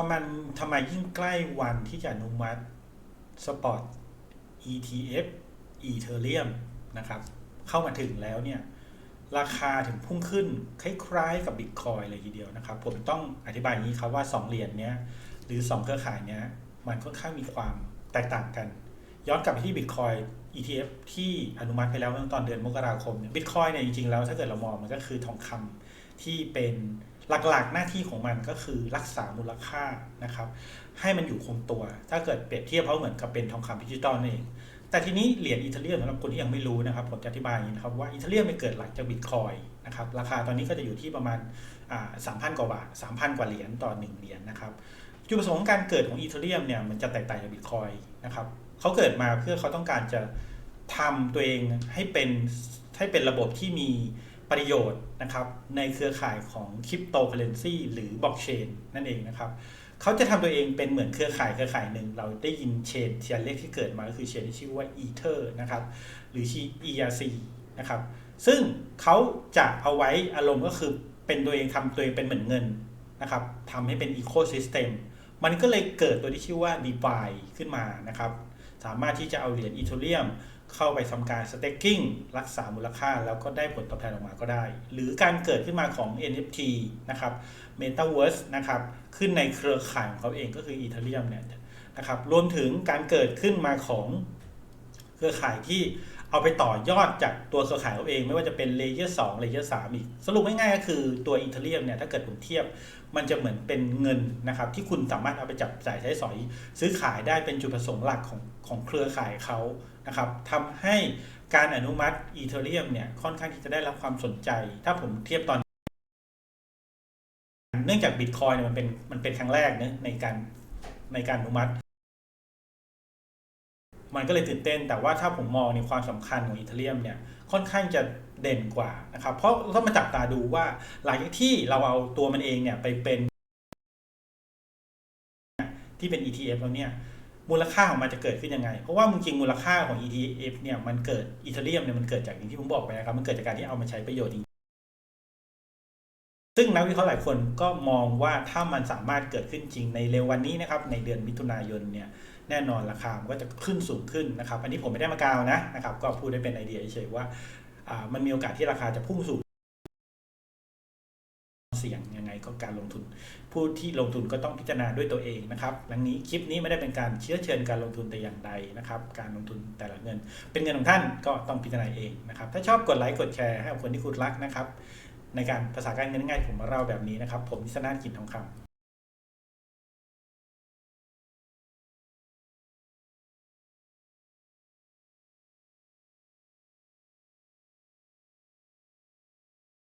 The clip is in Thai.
อมันทำไมยิ่งใกล้วันที่จะอนุมัติสปอร์ต ETF Ethereum นะครับ เข้ามาถึงแล้วเนี่ย ราคาถึงพุ่งขึ้น คล้ายๆกับ Bitcoin เลยทีเดียวนะครับ ผมต้องอธิบายงนี้ครับว่า 2 เหรียญเนี้ย หรือ 2 เครือข่ายเนี้ย มันค่อนข้างมีความแตกต่างกัน ย้อนกลับไปที่ Bitcoin ETF ที่อนุมัติไปแล้วเมื่อตอนเดือนมกราคมเนี่ย Bitcoin เนี่ยจริงๆแล้วถ้าเกิดเรามองมันก็คือทองคำที่เป็นหลักๆ หน้าที่ของมันก็คือรักษามูลค่านะครับ ให้มันอยู่คงตัว ถ้าเกิดเปรียบเทียบเพราเหมือนกับเป็นทองคำดิจิตอลนั่นเอง แต่ทีนี้เหรียญอีเทเรียมสำหรับคนที่ยังไม่รู้นะครับผมจะอธิบายอย่างนี้นะครับว่าอีเทเรียมมันเกิดหลังจากบิตคอยนะครับราคาตอนนี้ก็จะอยู่ที่ประมาณสามพันกว่าบาทสามพันกว่าเหรียญต่อหนึ่งเหรียญนะครับจุดประสงค์ของการเกิดของอีเทเรียมเนี่ยมันจะแตกต่างจากบิตคอยนะครับเขาเกิดมาเพื่อเขาต้องการจะทำตัวเองให้เป็นให้เป็นระบบที่มี ประโยชน์นะครับในเครือข่ายของคริปโตเคอเรนซีหรือบล็อกเชนนั่นเองนะครับเขาจะทำตัวเองเป็นเหมือนเครือข่ายเครือข่ายหนึ่ง เราได้ยินเชนเชียร์เล็กที่เกิดมาก็คือเชนที่ชื่อว่า Ether นะครับหรือชื่อ ERC นะครับซึ่งเขาจะเอาไว้อารมณ์ก็คือเป็นตัวเองทำตัวเองเป็นเหมือนเงินนะครับทำให้เป็น Ecosystem มันก็เลยเกิดตัวที่ชื่อว่า DeFi ขึ้นมานะครับสามารถที่จะเอาเหรียญ Ethereum เเข้าไปทำการสเต็กกิ้งรักษามูลค่า แล้วก็ได้ผลตอบแทนออกมาก็ได้ หรือการเกิดขึ้นมาของ NFT นะครับ Metaverse นะครับขึ้นในเครือข่ายของเขาเองก็คือ Ethereum เนี่ยนะครับรวมถึงการเกิดขึ้นมาของเครือข่ายที่ เอาไปต่อยอดจากตัวเครือข่ายเขาเอง ไม่ว่าจะเป็นเลเยอร์2เลเยอร์3อีก สรุปง่ายๆก็คือตัว Ethereum เนี่ยถ้าเกิดผมเทียบ มันจะเหมือนเป็นเงินนะครับ ที่คุณสามารถเอาไปจับจ่ายใช้สอย ซื้อขายได้เป็นจุดประสงค์หลักของของเครือข่ายเขานะครับทำให้การอนุมัติ Ethereum เนี่ยค่อนข้างที่จะได้รับความสนใจ ถ้าผมเทียบตอนเนื่องจาก Bitcoin เนี่ยมันเป็นมันเป็นครั้งแรกเนะในการในการอนุมัติ มันก็เลยตื่นเต้น แต่ว่าถ้าผมมองในความสำคัญของอีเทเรียมเนี่ยค่อนข้างจะเด่นกว่านะครับ เพราะเราต้องมาจับตาดูว่าหลังจากที่เราเอาตัวมันเองเนี่ยไปเป็นที่เป็น ETF แล้วเนี่ยมูลค่าของมันจะเกิดขึ้นยังไง เพราะว่าจริงมูลค่าของ ETF เนี่ยมันเกิดอีเทเรียมเนี่ยมันเกิดจากอย่างที่ผมบอกไปนะครับ มันเกิดจากการที่เอามาใช้ประโยชน์จริงซึ่งนักวิเคราะห์หลายคนก็มองว่าถ้ามันสามารถเกิดขึ้นจริงในเร็ววันนี้นะครับในเดือนมิถุนายนเนี่ย แน่นอนราคามันก็จะขึ้นสูงขึ้นนะครับ อันนี้ผมไม่ได้มากาวนะนะครับ ก็พูดได้เป็นไอเดียเฉยๆว่ามันมีโอกาสที่ราคาจะพุ่งสูงเสี่ยงยังไงก็การลงทุน ผู้ที่ลงทุนก็ต้องพิจารณาด้วยตัวเองนะครับดังนี้คลิปนี้ไม่ได้เป็นการเชื้อเชิญการลงทุนแต่อย่างใดนะครับ การลงทุนแต่ละเงิน เป็นเงินของท่านก็ต้องพิจารณาเองนะครับ ถ้าชอบกดไลค์กดแชร์ให้กับคนที่คุณรักนะครับ ในการภาษาการเงินง่ายๆผมมาเล่าแบบนี้นะครับ ผมนิสนาถกินทองคำ